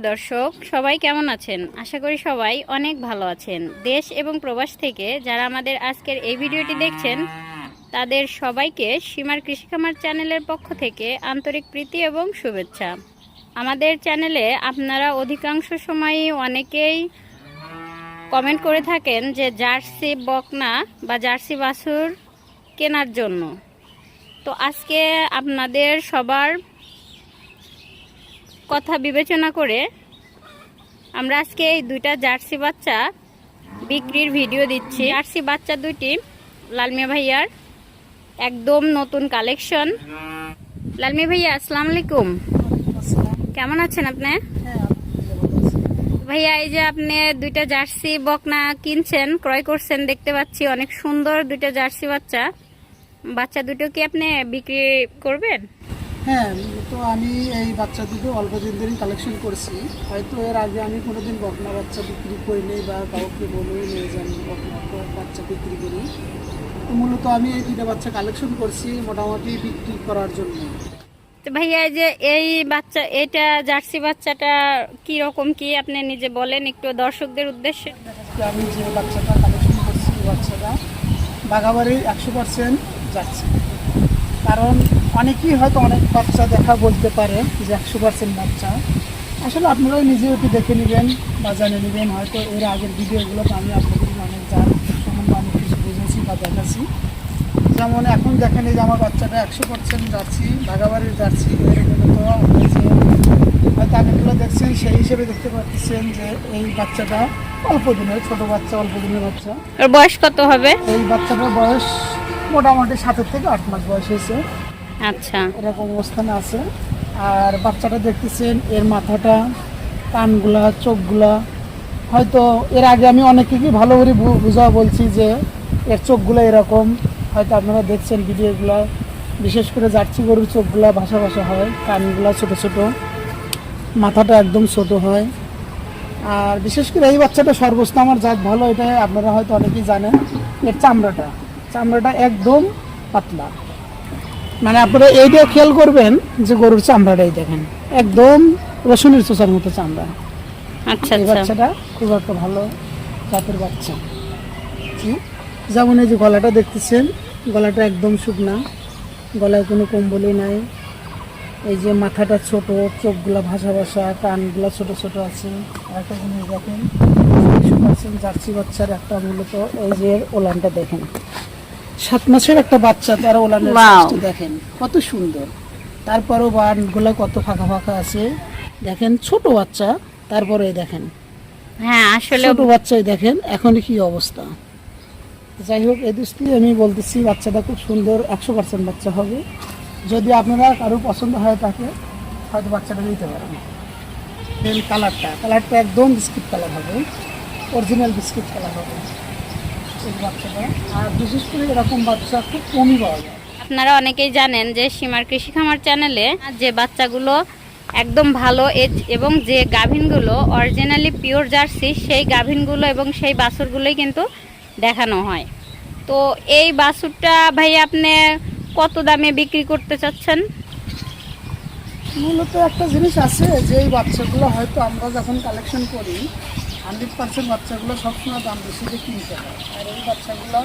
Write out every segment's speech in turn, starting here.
সুপ্রিয় দর্শক, সবাই কেমন আছেন? আশা করি সবাই অনেক ভালো আছেন। দেশ এবং প্রবাস থেকে যারা আমাদের আজকের এই ভিডিওটি দেখছেন, তাদের সবাইকে সীমার কৃষি খামার চ্যানেলের পক্ষ থেকে আন্তরিক প্রীতি এবং শুভেচ্ছা। আমাদের চ্যানেলে আপনারা অধিকাংশ সময়ই অনেকেই কমেন্ট করে থাকেন যে জার্সি বকনা বা জার্সি বাছুর কেনার জন্য। তো আজকে আপনাদের সবার কথা বিবেচনা করে আমরা আজকে এই দুইটা জার্সি বাচ্চা বিক্রির ভিডিও দিচ্ছি। জার্সি বাচ্চা দুইটি, লালমিয়া ভাইয়ার একদম নতুন কালেকশন। লালমিয়া ভাইয়া, আসসালামু আলাইকুম। কেমন আছেন আপনি? ভাইয়া, এই যে আপনি দুইটা জার্সি বকনা কিনছেন, ক্রয় করছেন, দেখতে পাচ্ছি অনেক সুন্দর দুইটা জার্সি বাচ্চা। বাচ্চা দুটো কি আপনি বিক্রি করবেন? হ্যাঁ তো আমি এই বাচ্চা দুটো অল্প দিন ধরেই কালেকশন করছি। হয়তো এর আগে আমি কোনোদিন বকনা বাচ্চা বিক্রি করিনি বা কাউকে বলেই নিয়ে যে আমি বকনা বাচ্চা বিক্রি করি। তো মূলত আমি এই দুটো বাচ্চা কালেকশন করছি মোটামুটি বিক্রি করার জন্য। তো ভাইয়া এই যে এই বাচ্চা এটা জার্সি বাচ্চাটা কি রকম কি আপনি নিজে বলেন একটু দর্শকদের উদ্দেশ্যে? আমি যে বাচ্চাটা কালেকশন করছি বাচ্চাটা বাঘাবাড়ির একশো পার্সেন্ট যাচ্ছে কারণ অনেকেই হয়তো অনেক বাচ্চা দেখা বলতে পারে যে একশো পার্সেন্ট বাচ্চা। আসলে আপনারাও নিজেও একটু দেখে নেবেন বা জানে নেবেন হয়তো এর আগের ভিডিওগুলোতে আমি আপনাদের অনেক জান সম্বন্ধে অনেক কিছু বুঝেছি বা দেখাছি। যেমন এখন দেখেন এই যে আমার বাচ্চাটা একশো পার্সেন্ট যাচ্ছি বাঘাবাড়ির যাচ্ছি আপনি হয়তো আগেগুলো দেখছেন সেই হিসেবে দেখতে পাচ্ছেন যে এই বাচ্চাটা অল্প দিনের ছোটো বাচ্চা অল্প দিনের বাচ্চা। বয়স কত হবে? এই বাচ্চাটার বয়স মোটামুটি সাতের থেকে আট মাস বয়স হয়েছে। আচ্ছা। এরকম অবস্থানে আছে। আর বাচ্চাটা দেখতেছেন, এর মাথাটা, কানগুলা, চোখগুলা। হয়তো এর আগে আমি অনেককে ভালো করে বুঝা বলছি যে এর চোখগুলো এরকম। হয়তো আপনারা দেখছেন ভিডিওগুলো। বিশেষ করে জার্সি গরুর চোখগুলা ভাসা ভাসা হয়, কানগুলা ছোট ছোট। মাথাটা একদম ছোট হয়। আর বিশেষ করে এই বাচ্চাটা সর্বোচ্চ আমার জাত ভালো, এটা আপনারা হয়তো অনেকেই জানেন। এর চামড়াটা। চামড়াটা একদম পাতলা। মানে আপনারা এইটাও খেয়াল করবেন যে গরুর চামড়াটাই দেখেন একদম রসুনের চোষার মতো চামড়া। আচ্ছা আচ্ছা। বাচ্চাটা খুব একটা ভালো জাতের বাচ্চা। যেমন এই যে গলাটা দেখতেছেন গলাটা একদম শুকনা গলায় কোনো কম্বলই নাই। এই যে মাথাটা ছোট চোখগুলা ভাসা ভাসা কানগুলা ছোট ছোট আছে। একটা জিনিস দেখেন জার্সি বাচ্চার একটা মূলত এই যে ওলানটা দেখেন। সাত মাসের একটা বাচ্চা তার ওলানের দেখেন কত সুন্দর। তারপরও বানগুলা কত ফাঁকা ফাঁকা আছে। দেখেন ছোট বাচ্চা তারপরে দেখেন। হ্যাঁ আসলে ছোট বাচ্চাই দেখেন এখন কি অবস্থা। যাই হোক এই দৃষ্টি আমি বলতেছি বাচ্চাটা খুব সুন্দর একশো পার্সেন্ট বাচ্চা হবে। যদি আপনারা কারও পছন্দ হয় তাকে হয়তো বাচ্চাটা নিতে পারেন। দেন কালারটা কালারটা একদম বিস্কিট কালার হবে। অরিজিনাল বিস্কিট কালার হবে। এই বাচ্চাটা। আর বিশেষ করে এরকম বাচ্চা খুব কমই পাওয়া যায়। আপনারা অনেকেই জানেন যে সীমার কৃষি খামার চ্যানেলে যে বাচ্চাগুলো একদম ভালো এজ- এবং যে গাভিনগুলো অরিজিনালি পিওর জার্সি, সেই গাভিনগুলো এবং সেই বাছুরগুলোই কিন্তু দেখানো হয়। তো এই বাছুরটা ভাই আপনি কত দামে বিক্রি করতে চাচ্ছেন? মূলত একটা জিনিস আছে যে এই বাচ্চাগুলো হয়তো আমরা যখন কালেকশন করি হান্ড্রেড পার্সেন্ট বাচ্চাগুলো সবসময় দাম বেশি দিয়ে কিনতে হয়। আর এই বাচ্চাগুলো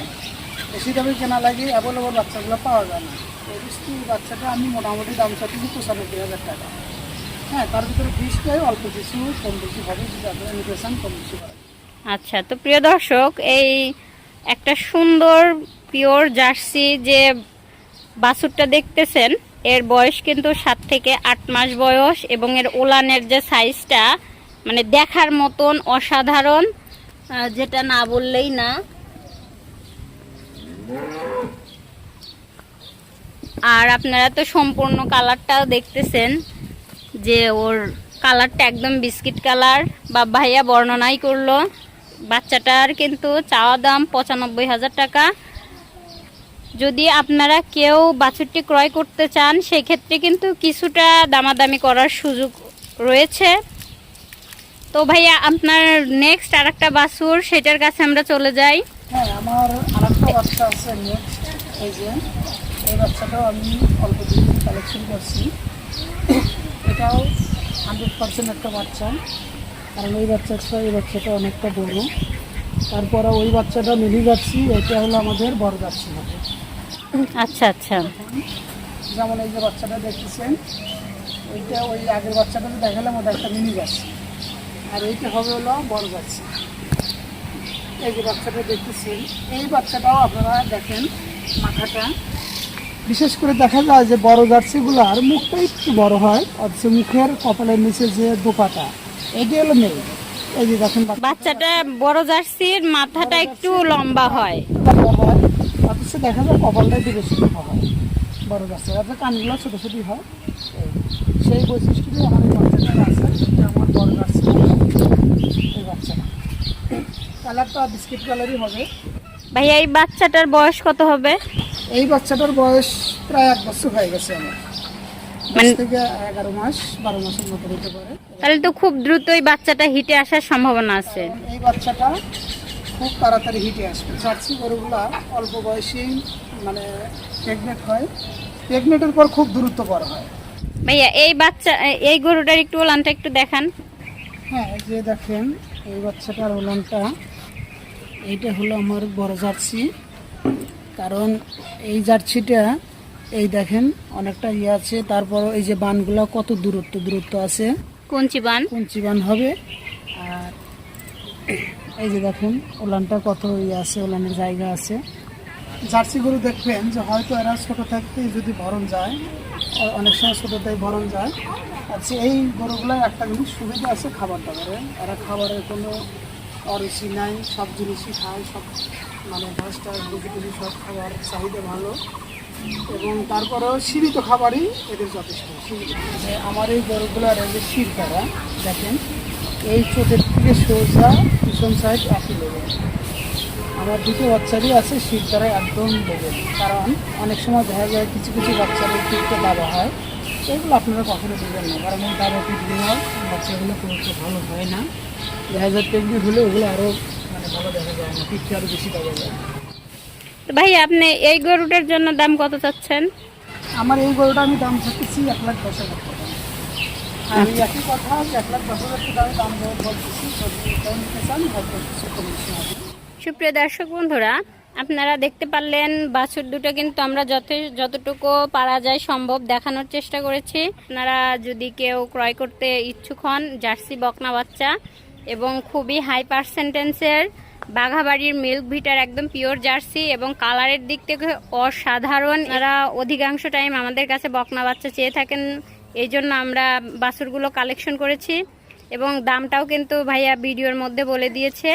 বেশি দামে কেনা লাগে অ্যাভেলেবল বাচ্চাগুলো পাওয়া যায় না। এই বাচ্চাটা আমি মোটামুটি দাম চাচ্ছি পঁচানব্বই হাজার টাকা। হ্যাঁ তার ভিতরে বৃষ্টিটাই অল্প কিছু, কম বেশি হবে, যদি আপনারা কম বেশি হবে আচ্ছা তো প্রিয় দর্শক, এই একটা সুন্দর পিওর জার্সি যে বাছুরটা দেখতেছেন এর বয়স কিন্তু সাত থেকে আট মাস বয়স এবং এর ওলানের যে সাইজটা মানে দেখার মতন অসাধারণ যেটা না বললেই না। আর আপনারা তো সম্পূর্ণ কালারটাও দেখতেছেন, যে ওর কালারটা একদম বিস্কিট কালার। বা ভাইয়া বর্ণনাই করল, বাচ্চাটার কিন্তু চাওয়া দাম পঁচানব্বই হাজার টাকা। যদি আপনারা কেউ বাছুরটি ক্রয় করতে চান সেই ক্ষেত্রে কিন্তু কিছুটা দামাদামি করার সুযোগ রয়েছে। তো ভাইয়া, আপনার নেক্সট আর একটা বাছুর, সেটার কাছে আমরা চলে যাই। হ্যাঁ আমার বাচ্চা এই যে। এই বাচ্চাটাও আমি অল্প করছি। এটাও একটা বাচ্চা। কারণ বাচ্চাটা এই বাচ্চাটা অনেকটা বড়। তারপরে ওই বাচ্চাটা মিলি যাচ্ছি, এটা হলো আমাদের বড় যাচ্ছি আচ্ছা আচ্ছা। যেমন এই যে বাচ্চাটা দেখতেছেন ওইটা ওই আগের বাচ্চাটা যে দেখালাম ওটা একটা মিনি যাচ্ছে আর এইটা হবে হলো বড় যাচ্ছে এই যে বাচ্চাটা দেখতেছেন এই বাচ্চাটাও আপনারা দেখেন মাথাটা। বিশেষ করে দেখা যায় যে বড় আর মুখটা একটু বড় হয় অথচ মুখের কপালের নিচে যে দোপাটা এটি হলো মেয়ে এই যে দেখেন বাচ্চাটা। বড় জার্সির মাথাটা একটু লম্বা হয়। লম্বা হয়। অথচ দেখা যায় কপালটা একটু বেশি হয় বড় গাছের অর্থাৎ কানগুলো ছোটো ছোটোই হয়। সেই বৈশিষ্ট্যটি আমার এই বাচ্চাটার আছে এটা আমার বড় গাছ এই বাচ্চাটা কালারটা বিস্কিট কালারই হবে। ভাইয়া এই বাচ্চাটার বয়স কত হবে? এই বাচ্চাটার বয়স প্রায় এক বছর হয়ে গেছে আমার। মানে- এগারো মাস বারো মাসের মতো হতে পারে। তাহলে তো খুব দ্রুতই বাচ্চাটা হিটে আসার সম্ভাবনা আছে। এই বাচ্চাটা খুব তাড়াতাড়ি হিটে আসবে। জার্সি গরুগুলা অল্প বয়সেই মানে প্রেগনেন্ট হয়। প্রেগনেন্টের পর খুব দূরত্ব বড় হয়। ভাইয়া এই বাচ্চা এই গরুটার একটু ওলানটা একটু দেখান। হ্যাঁ এই যে দেখেন এই বাচ্চাটার ওলনটা এইটা হলো আমার বড় জার্সি। কারণ এই জার্সিটা এই দেখেন অনেকটা ইয়ে আছে। তারপর এই যে বানগুলো কত দূরত্ব দূরত্ব আছে। কঞ্চি বান? কুঞ্চি বান হবে? আর এই যে দেখেন, ওলানটা কত ইয়ে আছে, ওলানের জায়গা আছে। জার্সি গরু দেখবেন যে হয়তো এরা ছোটো থাকতেই যদি ভরণ যায় অনেক সময় ছোটোতেই ভরণ যায় আচ্ছা এই গরুগুলোর একটা কিন্তু সুবিধা আছে খাবার দাবারে। এরা খাবারের কোনো অরুচি নাই, সব জিনিসই খায়, সব মানে ঘাস টাস বুঝি টুজি সব খাবার, চাহিদা ভালো। এবং তারপরেও সীমিত খাবারই এদের যথেষ্ট। যে আমার এই গরুগুলোর এই শির তারা দেখেন এই চোখের থেকে সোজা পিছন সাইড একই লেভেল আমার দুটো বাচ্চারই আছে শীত দ্বারা একদম লেভেল কারণ অনেক সময় দেখা যায় কিছু কিছু বাচ্চাদের পিঠতে দাবা হয়। এগুলো আপনারা কখনো দেবেন না কারণ এই দাবা পিঠ দেওয়ার বাচ্চাগুলো খুব একটা ভালো হয় না। দেখা যায় প্রেগনেন্ট হলে ওগুলো আরও মানে ভালো দেখা যায় না পিঠে আরও বেশি দাবা যায়। তো ভাইয়া আপনি এই গরুটার জন্য দাম কত চাচ্ছেন? আমার এই গরুটা আমি দাম থাকতেছি এক লাখ দশ হাজার হবে। সুপ্রিয় দর্শক বন্ধুরা, আপনারা দেখতে পারলেন, বাছুর দুটো কিন্তু আমরা যত যতটুকু পারা যায় সম্ভব দেখানোর চেষ্টা করেছি। আপনারা যদি কেউ ক্রয় করতে ইচ্ছুক হন, জার্সি বকনা বাচ্চা এবং খুবই হাই পার্সেন্টেন্সের বাঘাবাড়ির মিল্ক ভিটার একদম পিওর জার্সি এবং কালারের দিক থেকে অসাধারণ। এরা অধিকাংশ টাইম আমাদের কাছে বকনা বাচ্চা চেয়ে থাকেন। এই জন্য আমরা বাছুরগুলো কালেকশন করেছি এবং দামটাও কিন্তু ভাইয়া ভিডিওর মধ্যে বলে দিয়েছে।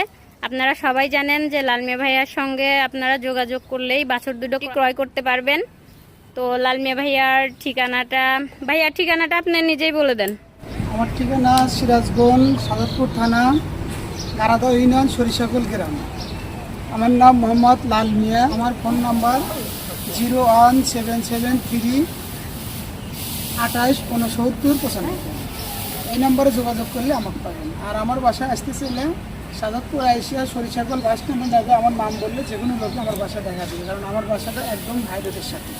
আপনারা সবাই জানেন যে লালমিয়া ভাইয়ার সঙ্গে আপনারা যোগাযোগ করলেই বাছুর দুটো ক্রয় করতে পারবেন। তো লালমিয়া ভাইয়ার ঠিকানাটা ভাইয়ার ঠিকানাটা আপনি নিজেই বলে দেন। আমার ঠিকানা সিরাজগঞ্জ সাদতপুর থানা গারাদা ইউনিয়ন সরিষাকুল গ্রাম। আমার নাম মোহাম্মদ লাল মিয়া আমার phone number zero one seven seven three আঠাইশ উনসত্তর পঁচানব্বই। এই নম্বরে যোগাযোগ করলে আমাকে পাবেন। আর আমার বাসায় আসতে চাইলে সাদতপুর আইসিয়া সরিষাগল বাস দেখা আমার নাম বললে যে কোনো লোকে আমার বাসা দেখা দেবে, কারণ আমার বাসাটা একদম হাইরোডের সাথে।